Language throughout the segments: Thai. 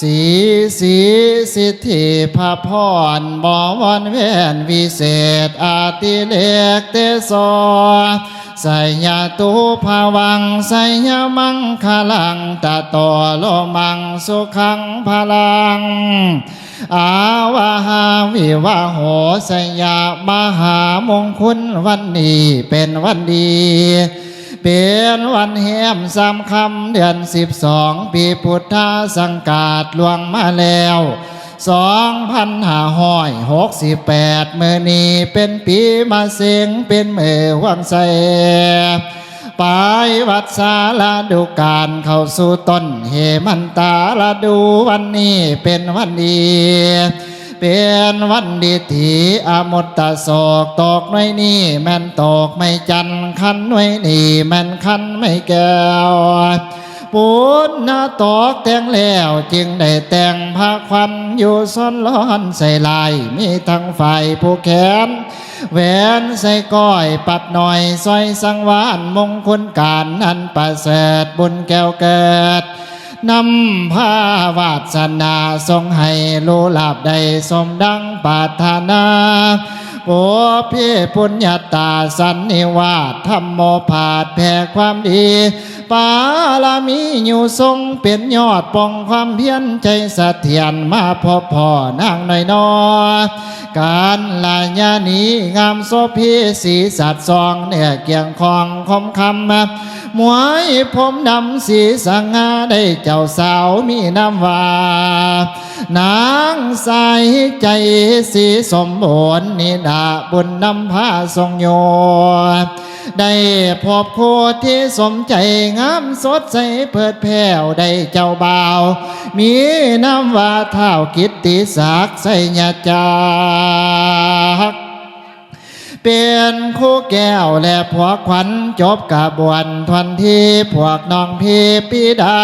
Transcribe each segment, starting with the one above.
สีสีสิทธิพระพรบวันเวนวิเศษ อาติเลกเตโสไสยาตุภาวังไสยมังคลังตะโตโลมังสุขังพลัง อาวาหาวิวาโหสยามหามงคลวันนี้เป็นวันดี เป็นวันแหมสามคำเดือนสิบสองปีพุทธสังกาศลวงมาแล้วสองพันห้าห้อยหกสิบแปดเมื่อนี้เป็นปีมาเสงเป็นเมื่อวังใสปายวัดสาลาดูการเข้าสู่ต้นเหมันตาลาดูวันนี้เป็นวันดี เป็นวันดีถีอมุตตะโศกตกน้อยนี่แม่นตกไม่จันคันน้อยนี่แม่นคันไม่แก้วปุณนาตอกแต่งแล้วจึงได้แต่งพระควันอยู่ซ้อนร้อนใส่ลายมีทั้งฝ่ายผู้แขนแหวนใส่ก้อยปัดหน่อยซอยสังวานมงคลการอันประเสริฐบุญแก้วเกิด นำผ้าวาสนาทรงให้โลลาบได้สมดังปรารถนา โอพี่ปุญญาตาสันนิวาสธรรมโมผาดแผ่ความดี ปาลามีอยู่ทรงเป็นยอดปองความเพียรใจสะเทียนมาพบพ่อนางหน่อยนอการลายานีงามโสพีสีสัตว์ซองเนี่ยเกียงคองคมคำมาหมวยผมดำสีสังงาได้เจ้าสาวมีน้ำว่า นางใสใจสีสมบูรณ์นิดาบุญนำพาทรงโยได้พบโคที่สมใจงามสดใสเพิดแผ่วได้เจ้าบ่าว มีน้ำว่าเท่ากิตติศักดิ์ใสญาจัก เป็นคู่แก้วและพวกขวัญจบกระบวนทวนที่พวกน้องพี่ปิดา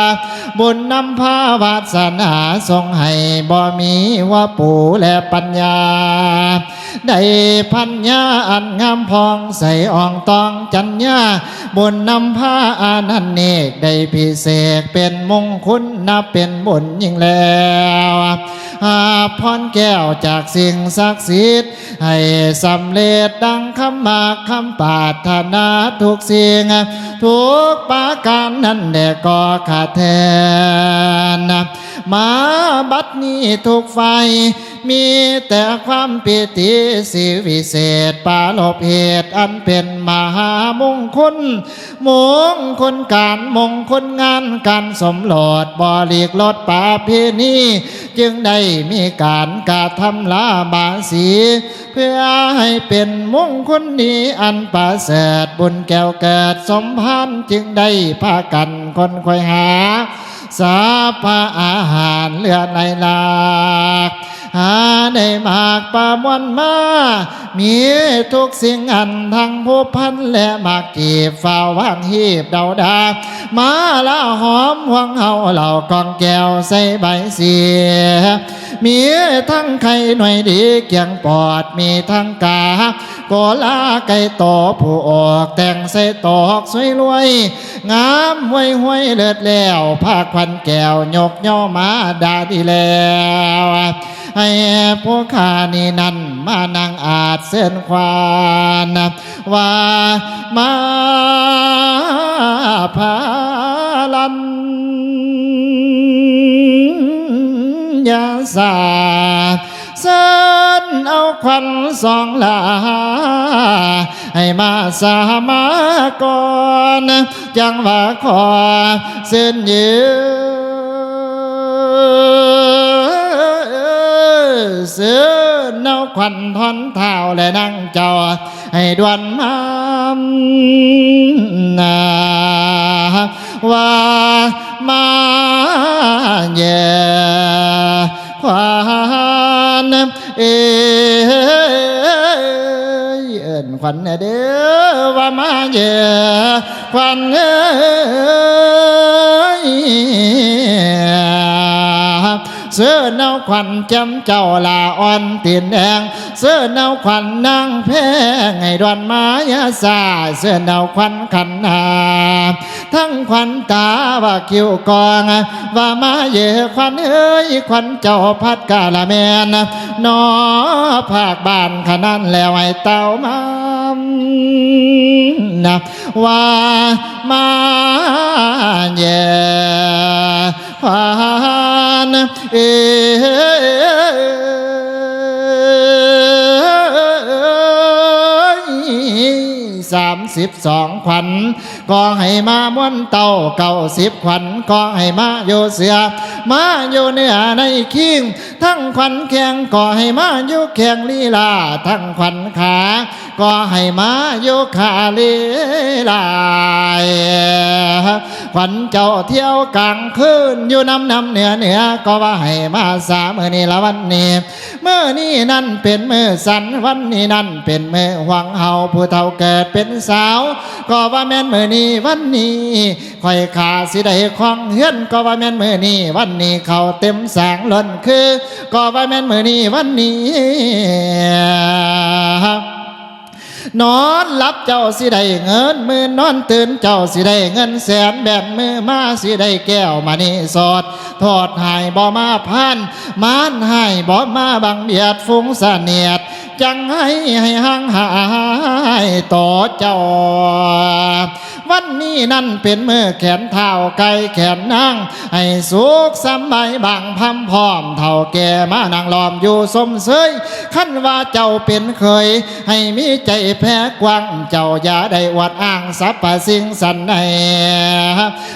บุญนำพาวาสนาทรงให้บ่มีว่าปู่และปัญญา ได้พัญญาอันงามพองใส่อ่องตองจัญญา บุญนำพาอานันเนกได้พิเศษเป็นมงคลนับเป็นบุญยิ่งแล้ว หาพรแก้วจากสิ่งศักดิ์สิทธิ์ให้สำเร็จดังคำมากคำปาถนาทุกสิ่งทุกปาการนั้นแด่ก็ขาแทนมาบัดนี้ทุกไฟมีแต่ความปิติสิวิเศษปาลบเหตุอันเป็นมหามงคลมงคลการมงคลงานการสมโลดบริกลดป่าเพนี จึงได้มีการกระทำลาบาสี เพื่อให้เป็นมงคลนี้อันประเสริฐบุญแก้วเกิดสมพันธ์จึงได้พากันคนคอยหา สาพาอาหารเลือในลาก หาได้มากปามวันมา มีทุกสิ่งอันทั้งผู้พันและมากกีบฝ้าว่างหีบเดาดา มาละหอมหวังเฮาเหล่ากองแก้วใส่ใบเสียมีทั้งไข่หน่วยดีเกียงปอดมีทั้งกาโกลาไก่โตผู้ออกแต่งใส่ตอกสวยรวย งามห้วยห้วยเลิศแล้วภาคควันแก้วยกย่อมาดาดีแล้ว ให้พวกข้านี่นั่นมานั่งอาจเส้นควานว่ามาพาลันยาสาเส้นเอาควันสองลาให้มาสามาก่อนจังว่าขอเส้นยืเควันทอนเท้าและนั่งจอให้ดวนมานาว่ามาแย่ควานเอเอินควันเด้อว่ามาแย่ควันเอ้ เสื้อเนาควันจำเจ้าลาอ่อนตีนแดงเสื้อเนาควันนางแพงให้ดอนมายาสาเสื้อเนาควันขันนาทั้งขวัญตาว่าคิวกองว่ามาเยขวัญเอ้ยขวัญเจ้าพัดกาละแมนนอภาคบ้านขนั้นแล้วไอ้เต้ามานะว่ามาเย ขวัญเอสามสิบสองขวัญก็ให้มาม้วนเต่าเก่าสิบขวัญก็ให้มาโยเสือ มาโยเนื้อในคิงทั้งขวัญแข่งก็ให้มาโยแข่งลีลาทั้งขวัญขาก็ให้มาโยขาลีลายขวัญเจ้าเที่ยวกลางคืนอยู่น้ำน้ำเหนือเหนือก็ว่าให้มาสาเมื่อนี้ละวันนี้เมื่อนี้นั่นเป็นเมื่อสันวันนี้นั่นเป็นเมื่อหวังเฮาผู้เฒ่าเกิดเป็นสาว ก็ว่าแม่นเมื่อนี้วันนี้คอยขาสิได้คล้องเฮือนก็ว่าแม่นเมื่อนี้วันนี้เขาเต็มแสงล้นคือ ก็ว่าแม่นเมื่อนี้วันนี้ นอนหลับเจ้าสิได้เงินมือนอนตื่นเจ้าสิได้เงินแสนแบบมือมาสิได้แก้วมานี่สอดทอดหายบ่มาพันมานหายบ่มาบังเบียดฟุ้งเสนียดจังให้ให้ห่างหายต่อเจ้า วันนี้นั่นเป็นมือแขนเท้าไก่แขนนางให้สุขสำบายบางพัมพร้อมเท่าแก่มานางล้อมอยู่สมเสยขั้นว่าเจ้าเป็นเคย ให้มีใจแพ้กว้างเจ้าอย่าได้วัดอ้างสรรพสิ่งสันใน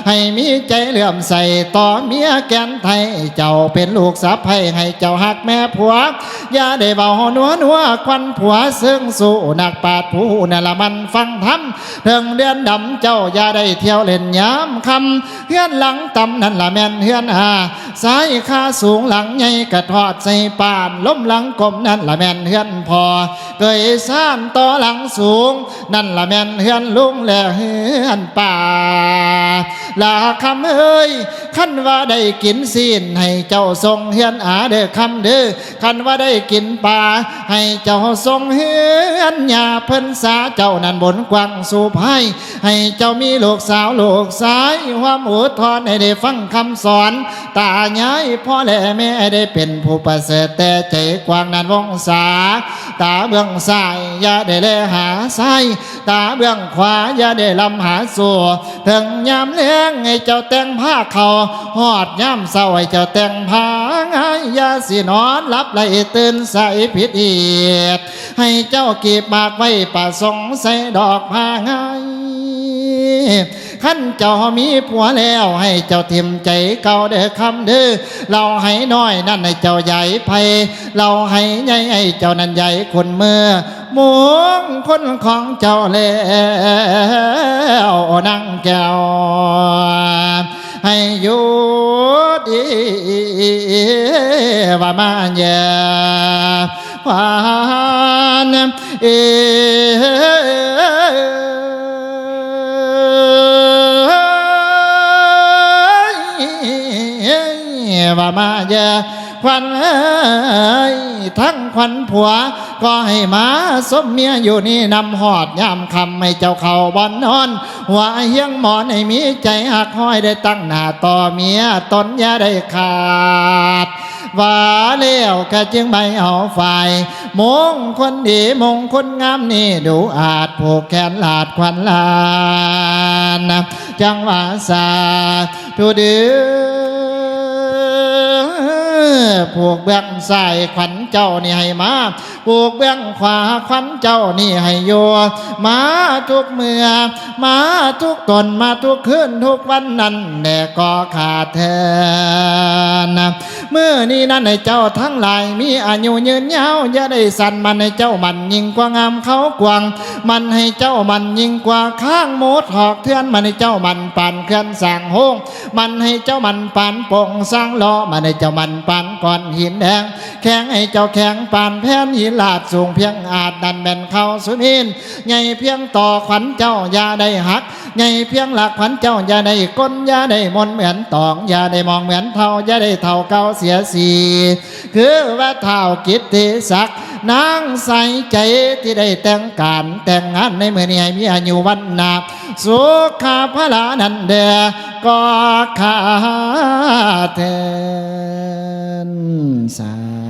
ให้มีใจเหลื่อมใสต่อเมียแกนไทย เจ้าเป็นลูกสะใภ้ให้เจ้าหักแม่ผัว อย่าได้เบาหนัวหนัวควันผัวซึ่งสู่นักปาดผู้นั่ละมันฟังธรรมเทิงเดือนดำเจ้าอย่าได้เที่ยวเล่นยามคำเฮือนหลังต่ำนั่นละแม่นเฮือนหาสายขาสูงหลังใหญ่กระทอดใส่ปานล้มหลังกลมนั่นละแม่นเฮือนพอ เกยซ่านต่อหลังสูง นั่นละแม่นเฮือนลุงและเฮือนป่าลาคำเอ้ยขั้นว่าได้กินซีนให้เจ้าทรงเฮือนอาเด้อคำเด้อคันว่าได้กินปลาให้เจ้าทรงเฮือนยาเพิ่นสาเจ้านั้นบนกว้างสู่ไพ่ให้เจ้ามีลูกสาวลูกสายความอดทนให้ได้ฟังคำสอน ตาย้ายพ่อและแม่ได้เป็นผู้ประเสริฐแต่ใจกว้างนั้นวงศาตาเบื้องซ้ายอย่าได้แลหาซ้ายตาเบื้องขวาอย่าได้ลำหาสัวถึงยามเลี้ยงให้เจ้าแต่งผ้าเขาหอดยามเศร้าให้เจ้าแต่งผ้าง่ายอย่าสินอนหลับไหลตื่นใส่ผิดอีดให้เจ้าเก็บมากไว้ประสงใส่ดอกผ้าง่าย นเจ้ามีผัวแล้วให้เจ้าทิมใจเก่าเด้อคำเด้อเราให้น้อยนั่นให้เจ้าใหญ่ไพเราให้ใหญ่ให้เจ้านั้นใหญ่คนเมื่อมงคนของเจ้าแล้วนั่งแก้วให้อยู่ดีว่ามาเยาวานเอ ว่ามาเยาควันเอ้ยทั้งควันผัว ก็ให้มาสมเมียอยู่นี่นำหอดยามคำให้เจ้าเขาบอนนอนหัวเฮียงหมอนให้มีใจหักห้อยได้ตั้งหน้าต่อเมียตนอย่าได้ขาดว่าเลี้ยวก็จึงไม่เอาฝ่ายมงคนดีมงคนงามนี่ดูอาจผูกแขนลาดควันลาน จังหวะสาทุเดือ ผูกเบื้องซ้ายขวัญเจ้านี่ให้มาผูกเบื้องขวาขวัญเจ้านี่ให้โยมาทุกเมื่อ มาทุกตนมาทุกคืนทุกวันนั้นแด่ก็ขาดแทนเมื่อนี้นั้นให้เจ้าทั้งหลายมีอายุยืนยาวอย่าได้สั่นมันให้เจ้ามันยิ่งกว่างามเขากวาง มันให้เจ้ามันยิ่งกว่าข้างโมดหอกเทือนมันให้เจ้ามันปานเคลื่อนสางโฮงมันให้เจ้ามันปานปงสร้างล้อมันให้เจ้ามันปานกอนหินแดงแข็งให้เจ้าแข็งปานแผ่นหินลาดสูงเพียงอาจดันแบนเข้าสุนินไงเพียงต่อขวัญเจ้าอย่าได้หักไงเพียงหลักขวัญเจ้าอย่าได้ก้นอย่าได้มนเหมือนตองอย่าได้มองเหมือนเท่าอย่าได้เท่าเก่าเสียสี คือว่าเท่ากิตติศักดิ์ นางใสใจที่ได้แต่งการแต่งงานในเมื่อนี้ให้มีอายุวันนาสุขาพลานันเดก็ขาเทนสา